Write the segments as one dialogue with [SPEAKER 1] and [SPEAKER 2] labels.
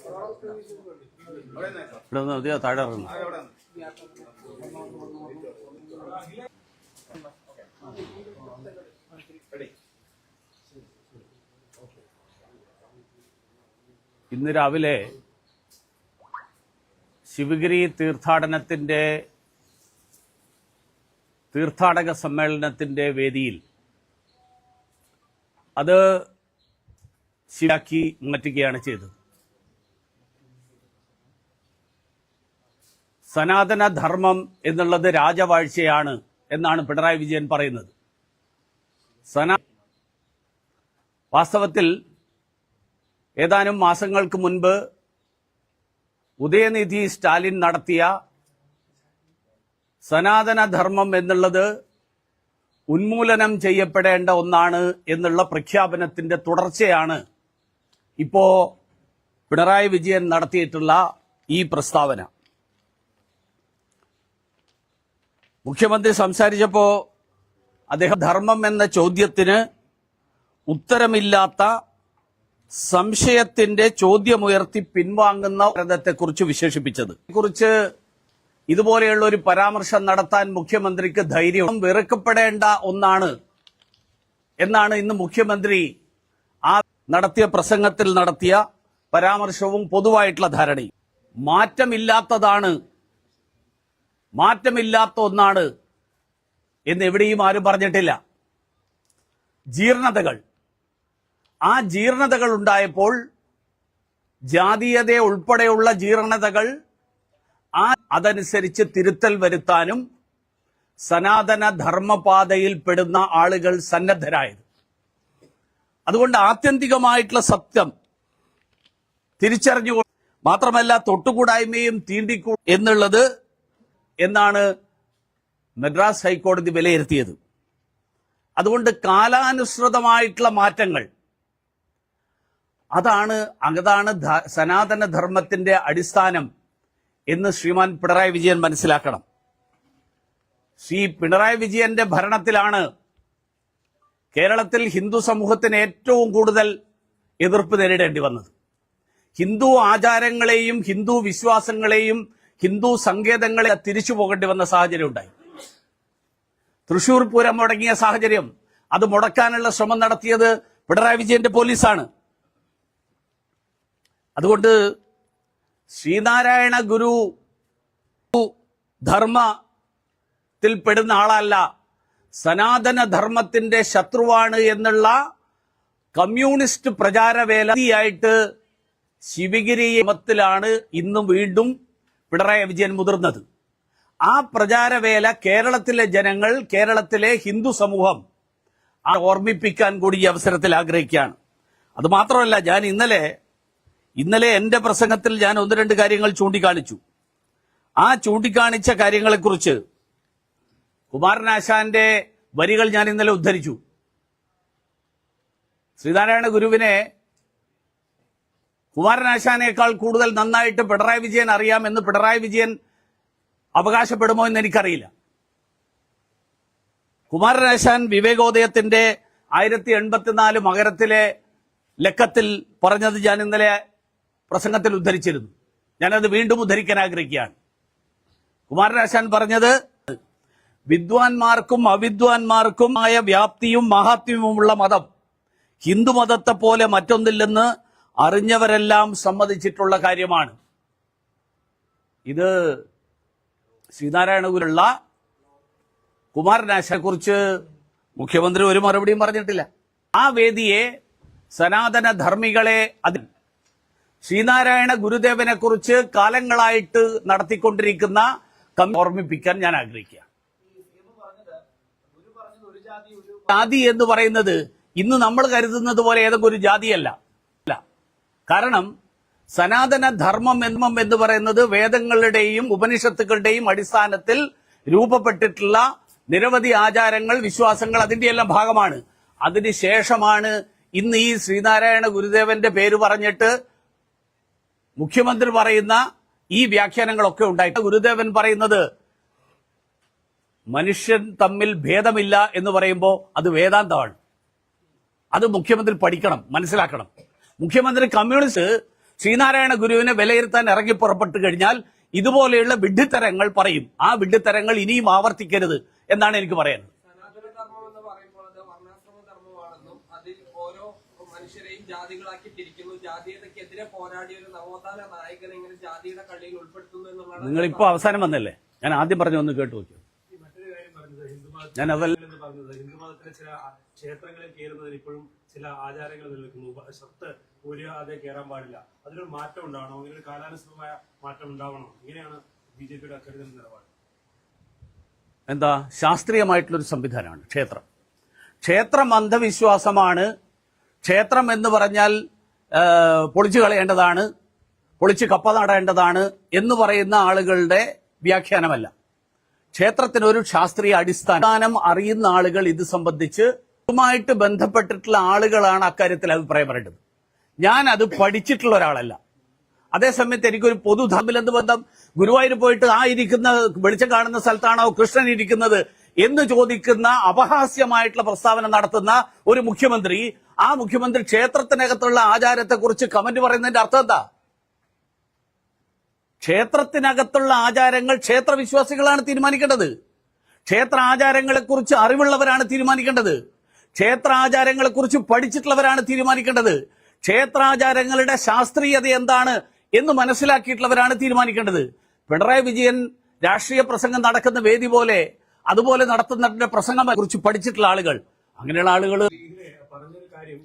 [SPEAKER 1] ഇവിടെ നിന്ന് മതിയോ താഴെ ഇറങ്ങുന്നു ഇന്ന് രാവിലെ ശിവഗിരി തീർത്ഥാടനത്തിന്റെ തീർത്ഥാടക സമ്മേളനത്തിന്റെ വേദിയിൽ അത് ശിവാക്കി മാറ്റുകയാണ് ചെയ്തത്. സനാതന ധർമ്മം എന്നുള്ളത് രാജവാഴ്ചയാണ് എന്നാണ് പിണറായി വിജയൻ പറയുന്നത്. സനാ വാസ്തവത്തിൽ ഏതാനും മാസങ്ങൾക്ക് മുൻപ് ഉദയനിധി സ്റ്റാലിൻ നടത്തിയ സനാതന ധർമ്മം എന്നുള്ളത് ഉന്മൂലനം ചെയ്യപ്പെടേണ്ട ഒന്നാണ് എന്നുള്ള പ്രഖ്യാപനത്തിന്റെ തുടർച്ചയാണ് ഇപ്പോ പിണറായി വിജയൻ നടത്തിയിട്ടുള്ള ഈ പ്രസ്താവന. മുഖ്യമന്ത്രി സംസാരിച്ചപ്പോ അദ്ദേഹം ധർമ്മം എന്ന ചോദ്യത്തിന് ഉത്തരമില്ലാത്ത സംശയത്തിന്റെ ചോദ്യമുയർത്തി പിൻവാങ്ങുന്ന ഭാരതത്തെക്കുറിച്ച് വിശേഷിപ്പിച്ചത്. കുറിച്ച് ഇതുപോലെയുള്ള ഒരു പരാമർശം നടത്താൻ മുഖ്യമന്ത്രിക്ക് ധൈര്യം വെറുക്കപ്പെടേണ്ട ഒന്നാണ് എന്നാണ് ഇന്ന് മുഖ്യമന്ത്രി ആ നടത്തിയ പ്രസംഗത്തിൽ നടത്തിയ പരാമർശവും പൊതുവായിട്ടുള്ള ധാരണയും. മാറ്റമില്ലാത്തതാണ് മാറ്റമില്ലാത്ത ഒന്നാണ് എന്ന് എവിടെയും ആരും പറഞ്ഞിട്ടില്ല. ജീർണതകൾ. ആ ജീർണതകൾ ഉണ്ടായപ്പോൾ ജാതീയത ഉൾപ്പെടെയുള്ള ജീർണതകൾ ആ അതനുസരിച്ച് തിരുത്തൽ വരുത്താനും സനാതന ധർമ്മപാതയിൽ പെടുന്ന ആളുകൾ സന്നദ്ധരായത്. അതുകൊണ്ട് ആത്യന്തികമായിട്ടുള്ള സത്യം തിരിച്ചറിഞ്ഞു മാത്രമല്ല തൊട്ടുകൂടായ്മയും തീണ്ടിക്കൂ എന്നുള്ളത് എന്നാണ് മദ്രാസ് ഹൈക്കോടതി വിലയിരുത്തിയത്. അതുകൊണ്ട് കാലാനുസൃതമായിട്ടുള്ള മാറ്റങ്ങൾ അതാണ് അതാണ് സനാതന ധർമ്മത്തിന്റെ അടിസ്ഥാനം എന്ന് ശ്രീമാൻ പിണറായി വിജയൻ മനസ്സിലാക്കണം. ശ്രീ പിണറായി വിജയന്റെ ഭരണത്തിലാണ് കേരളത്തിൽ ഹിന്ദു സമൂഹത്തിന് ഏറ്റവും കൂടുതൽ എതിർപ്പ് നേരിടേണ്ടി വന്നത്. ഹിന്ദു ആചാരങ്ങളെയും ഹിന്ദു വിശ്വാസങ്ങളെയും ഹിന്ദു സങ്കേതങ്ങളെ തിരിച്ചു പോകേണ്ടി വന്ന സാഹചര്യം ഉണ്ടായി. തൃശൂർ പൂരം മുടങ്ങിയ സാഹചര്യം അത് മുടക്കാനുള്ള ശ്രമം നടത്തിയത് പിണറായി വിജയന്റെ പോലീസാണ്. അതുകൊണ്ട് ശ്രീനാരായണ ഗുരു ധർമ്മത്തിൽ പെടുന്ന ആളല്ല സനാതന ധർമ്മത്തിന്റെ ശത്രുവാണ് എന്നുള്ള കമ്മ്യൂണിസ്റ്റ് പ്രചാരവേലയായിട്ട് ശിവഗിരി മത്തിലാണ് ഇന്നും വീണ്ടും പിണറായി വിജയൻ മുതിർന്നത്. ആ പ്രചാരവേല കേരളത്തിലെ ജനങ്ങൾ കേരളത്തിലെ ഹിന്ദു സമൂഹം ആ ഓർമ്മിപ്പിക്കാൻ കൂടി ഈ അവസരത്തിൽ ആഗ്രഹിക്കുകയാണ്. അതുമാത്രമല്ല ഞാൻ ഇന്നലെ ഇന്നലെ എന്റെ പ്രസംഗത്തിൽ ഞാൻ ഒന്ന് രണ്ട് കാര്യങ്ങൾ ചൂണ്ടിക്കാണിച്ചു. ആ ചൂണ്ടിക്കാണിച്ച കാര്യങ്ങളെക്കുറിച്ച് കുമാരനാശാന്റെ വരികൾ ഞാൻ ഇന്നലെ ഉദ്ധരിച്ചു. ശ്രീനാരായണ ഗുരുവിനെ കുമാരനാശാനേക്കാൾ കൂടുതൽ നന്നായിട്ട് പിണറായി വിജയൻ അറിയാമെന്ന് പിണറായി വിജയൻ അവകാശപ്പെടുമോ എന്ന് എനിക്കറിയില്ല. കുമാരനാശാൻ വിവേകോദയത്തിന്റെ ആയിരത്തി എൺപത്തിനാല് മകരത്തിലെ ലക്കത്തിൽ പറഞ്ഞത് ഞാൻ ഇന്നലെ പ്രസംഗത്തിൽ ഉദ്ധരിച്ചിരുന്നു. ഞാനത് വീണ്ടും ഉദ്ധരിക്കാൻ ആഗ്രഹിക്കുകയാണ്. കുമാരനാശാൻ പറഞ്ഞത് വിദ്വാൻമാർക്കും അവിദ്വാൻമാർക്കും ആയ വ്യാപ്തിയും മഹാത്മ്യവുമുള്ള മതം ഹിന്ദു മതത്തെ പോലെ മറ്റൊന്നില്ലെന്ന് അറിഞ്ഞവരെല്ലാം സമ്മതിച്ചിട്ടുള്ള കാര്യമാണ്. ഇത് ശ്രീനാരായണ ഗുരുള്ള കുമാരനാശനെ കുറിച്ച് മുഖ്യമന്ത്രി ഒരു മറുപടിയും പറഞ്ഞിട്ടില്ല. ആ വേദിയെ സനാതന ധർമ്മികളെ അതിൽ ശ്രീനാരായണ ഗുരുദേവനെ കുറിച്ച് കാലങ്ങളായിട്ട് നടത്തിക്കൊണ്ടിരിക്കുന്ന ഓർമ്മിപ്പിക്കാൻ ഞാൻ ആഗ്രഹിക്കുക. ജാതി എന്ന് പറയുന്നത് ഇന്ന് നമ്മൾ കരുതുന്നത് പോലെ ഏതെങ്കിലും ഒരു ജാതിയല്ല. കാരണം സനാതന ധർമ്മം എന്നും എന്ന് പറയുന്നത് വേദങ്ങളുടെയും ഉപനിഷത്തുക്കളുടെയും അടിസ്ഥാനത്തിൽ രൂപപ്പെട്ടിട്ടുള്ള നിരവധി ആചാരങ്ങൾ വിശ്വാസങ്ങൾ അതിന്റെ എല്ലാം ഭാഗമാണ് അതിനുശേഷമാണ് ഇന്ന് ഈ ശ്രീനാരായണ ഗുരുദേവന്റെ പേര് പറഞ്ഞിട്ട് മുഖ്യമന്ത്രി പറയുന്ന ഈ വ്യാഖ്യാനങ്ങളൊക്കെ ഉണ്ടായി ഗുരുദേവൻ പറയുന്നത് മനുഷ്യൻ തമ്മിൽ ഭേദമില്ല എന്ന് പറയുമ്പോൾ അത് വേദാന്തമാണ്. അത് മുഖ്യമന്ത്രി പഠിക്കണം മനസ്സിലാക്കണം. മുഖ്യമന്ത്രി കമ്മ്യൂണിസ്റ്റ് ശ്രീനാരായണ ഗുരുവിനെ വിലയിരുത്താൻ ഇറങ്ങി പുറപ്പെട്ടു കഴിഞ്ഞാൽ ഇതുപോലെയുള്ള വിഡ്ഢിത്തരങ്ങൾ പറയും. ആ വിഡ്ഢിത്തരങ്ങൾ ഇനിയും ആവർത്തിക്കരുത് എന്നാണ് എനിക്ക് പറയുന്നത്
[SPEAKER 2] സനാതന ധർമ്മം എന്ന് പറയുമ്പോൾ അത് വർണാശ്രമ ധർമ്മമാണെന്നും അതിൽ ഓരോ മനുഷ്യരെയും ജാതികളാക്കി തിരിക്കുന്നു. പോരാടിയ ഒരു നവോത്ഥാന നായകനെ ഇങ്ങനെ ജാതിയുടെ കള്ളിയിൽ ഉൾപ്പെടുത്തുന്നു എന്നുള്ളതാണ്
[SPEAKER 1] നിങ്ങൾ ഇപ്പൊ അവസാനം വന്നല്ലേ? ഞാൻ ആദ്യം പറഞ്ഞു ഒന്ന് കേട്ടു നോക്കിയോ?
[SPEAKER 3] ഈ മറ്റൊരു കാര്യം പറഞ്ഞത് ഹിന്ദുമതത്തിൽ
[SPEAKER 1] ഞാൻ അതല്ല
[SPEAKER 3] എന്ന് പറഞ്ഞത് ഹിന്ദുമതത്തിലെ ചില ക്ഷേത്രങ്ങളിൽ കയറുന്നതിന് ഇപ്പോഴും ചില ആചാരങ്ങൾ നിലനിൽക്കുന്നു. ഷർട്ട് ഊരാതെ കയറാൻ പാടില്ല. അതിനൊരു മാറ്റം ഉണ്ടാവണം. അങ്ങനെ ഒരു കാലാനുസൃതമായ മാറ്റം ഉണ്ടാവണം. ഇങ്ങനെയാണ് ബി ജെ പിയുടെ അക്കരുതൽ നിലപാട്.
[SPEAKER 1] എന്താ? ശാസ്ത്രീയമായിട്ടുള്ളൊരു സംവിധാനമാണ് ക്ഷേത്രം. ക്ഷേത്രം അന്ധവിശ്വാസമാണ്. ക്ഷേത്രം എന്ന് പറഞ്ഞാൽ പൊളിച്ചു കളയേണ്ടതാണ് പൊളിച്ച് കപ്പ നടേണ്ടതാണ് എന്ന് പറയുന്ന ആളുകളുടെ വ്യാഖ്യാനമല്ല. ക്ഷേത്രത്തിനൊരു ശാസ്ത്രീയ അടിസ്ഥാനം അറിയുന്ന ആളുകൾ ഇത് സംബന്ധിച്ച് ഇതുമായിട്ട് ബന്ധപ്പെട്ടിട്ടുള്ള ആളുകളാണ് അക്കാര്യത്തിൽ അഭിപ്രായം പറയേണ്ടത് ഞാൻ അത് പഠിച്ചിട്ടുള്ള ഒരാളല്ല. അതേസമയത്ത് എനിക്കൊരു പൊതു തമ്മിലെന്ത് ബന്ധം? ഗുരുവായൂർ പോയിട്ട് ആ ഇരിക്കുന്ന വെളിച്ചം കാണുന്ന സ്ഥലത്താണോ കൃഷ്ണൻ ഇരിക്കുന്നത് എന്ന് ചോദിക്കുന്ന അപഹാസ്യമായിട്ടുള്ള പ്രസ്താവന നടത്തുന്ന ഒരു മുഖ്യമന്ത്രി ആ മുഖ്യമന്ത്രി ക്ഷേത്രത്തിനകത്തുള്ള ആചാരത്തെക്കുറിച്ച് കമന്റ് പറയുന്നതിന്റെ അർത്ഥം എന്താ? ക്ഷേത്രത്തിനകത്തുള്ള ആചാരങ്ങൾ ക്ഷേത്രവിശ്വാസികളാണ് തീരുമാനിക്കേണ്ടത്. ക്ഷേത്ര ആചാരങ്ങളെക്കുറിച്ച് അറിവുള്ളവരാണ് തീരുമാനിക്കേണ്ടത്. ക്ഷേത്ര കുറിച്ച് പഠിച്ചിട്ടുള്ളവരാണ് തീരുമാനിക്കേണ്ടത്. ക്ഷേത്രാചാരങ്ങളുടെ ശാസ്ത്രീയത എന്താണ് എന്ന് മനസ്സിലാക്കിയിട്ടുള്ളവരാണ് തീരുമാനിക്കേണ്ടത്. പിണറായി വിജയൻ രാഷ്ട്രീയ പ്രസംഗം നടക്കുന്ന വേദി പോലെ അതുപോലെ നടത്തുന്ന പ്രസംഗം കുറിച്ച് പഠിച്ചിട്ടുള്ള ആളുകൾ. അങ്ങനെയുള്ള ആളുകൾ
[SPEAKER 3] കാര്യം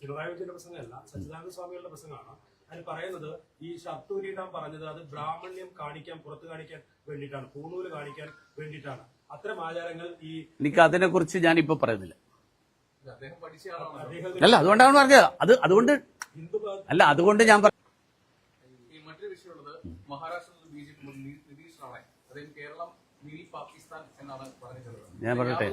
[SPEAKER 3] പിണറായി വിജയന്റെ പ്രസംഗമല്ല സച്ചിദാനന്ദ സ്വാമികളുടെ പ്രസംഗമാണ് അതിൽ പറയുന്നത് ഈ ഷർട്ടൂരിയിടാൻ പറഞ്ഞത് അത് ബ്രാഹ്മണ്യം കാണിക്കാൻ പുറത്ത് കാണിക്കാൻ വേണ്ടിയിട്ടാണ് പൂണൂൽ കാണിക്കാൻ വേണ്ടിയിട്ടാണ് അത്തരം ആചാരങ്ങൾ ഈ
[SPEAKER 1] എനിക്ക് അതിനെക്കുറിച്ച് ഞാൻ ഇപ്പൊ പറയുന്നില്ല അല്ല അതുകൊണ്ടാണ് പറഞ്ഞത്. അത് അതുകൊണ്ട് അല്ല അതുകൊണ്ട് ഞാൻ പറ-
[SPEAKER 2] ഈ മറ്റൊരു വിഷയമുള്ളത് മഹാരാഷ്ട്രത്തിൽ B J P Nitesh Rane. അദ്ദേഹം കേരളം മിനി പാകിസ്ഥാൻ എന്നാണ് പറഞ്ഞിട്ടുള്ളത്.
[SPEAKER 1] ഞാൻ പറയട്ടെ.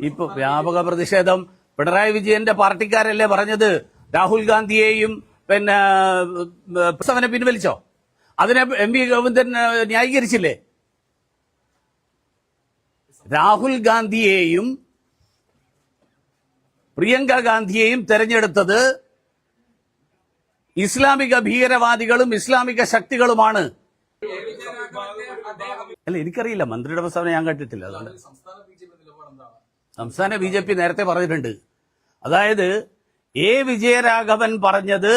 [SPEAKER 1] ഇപ്പൊ വ്യാപക പ്രതിഷേധം പിണറായി വിജയന്റെ പാർട്ടിക്കാരല്ലേ പറഞ്ഞത്? രാഹുൽ ഗാന്ധിയെയും പിന്നെ പ്രസവനെ പിൻവലിച്ചോ? അതിനെ എം വി ഗോവിന്ദൻ ന്യായീകരിച്ചില്ലേ? രാഹുൽ ഗാന്ധിയെയും പ്രിയങ്ക ഗാന്ധിയെയും തെരഞ്ഞെടുത്തത് ഇസ്ലാമിക ഭീകരവാദികളും ഇസ്ലാമിക ശക്തികളുമാണ്. അല്ല എനിക്കറിയില്ല. മന്ത്രിയുടെ പ്രസ്താവന ഞാൻ കേട്ടിട്ടില്ല. അതുകൊണ്ട്
[SPEAKER 2] സംസ്ഥാന ബി ജെ പി
[SPEAKER 1] നേരത്തെ പറഞ്ഞിട്ടുണ്ട്. അതായത് എ വിജയരാഘവൻ പറഞ്ഞത്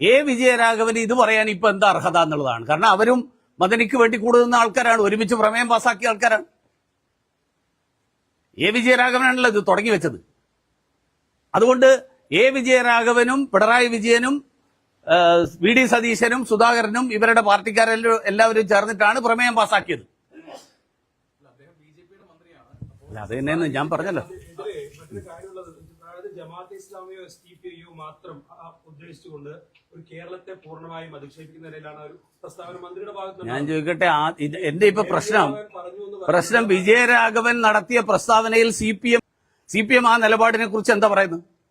[SPEAKER 1] എ വിജയരാഘവൻ ഇത് പറയാൻ ഇപ്പൊ എന്താ അർഹത എന്നുള്ളതാണ്. കാരണം അവരും മദനിക്ക് വേണ്ടി കൂടുന്ന ആൾക്കാരാണ്. ഒരുമിച്ച് പ്രമേയം പാസാക്കിയ ആൾക്കാരാണ്. എ വിജയരാഘവനാണല്ലോ ഇത് തുടങ്ങി വെച്ചത്. അതുകൊണ്ട് എ വിജയരാഘവനും പിണറായി വിജയനും വി ഡി സതീശനും സുധാകരനും ഇവരുടെ പാർട്ടിക്കാരെല്ലാം എല്ലാവരും ചേർന്നിട്ടാണ് പ്രമേയം
[SPEAKER 2] മന്ത്രിയാണ്
[SPEAKER 1] അല്ല അത് തന്നെയെന്ന് ഞാൻ പറഞ്ഞല്ലോ
[SPEAKER 3] ഇതിലെ മറ്റൊരു കാര്യമുള്ളത് അതായത് ജമാഅത്തെ ഇസ്ലാമിയോ എസ് ടി പി യു മാത്രം ഉദ്ദേശിച്ചുകൊണ്ട് ഒരു കേരളത്തെ പൂർണമായും അധിക്ഷേപിക്കുന്ന നിലയിലാണ് ഒരു പ്രസ്താവന. മന്ത്രിയുടെ ഭാഗത്ത്
[SPEAKER 1] ഞാൻ ചോദിക്കട്ടെ എന്റെ ഇപ്പൊ പ്രശ്നം. പ്രശ്നം വിജയരാഘവൻ നടത്തിയ പ്രസ്താവനയിൽ C P M C P M ആ നിലപാടിനെ കുറിച്ച് എന്താ പറയുന്നത്?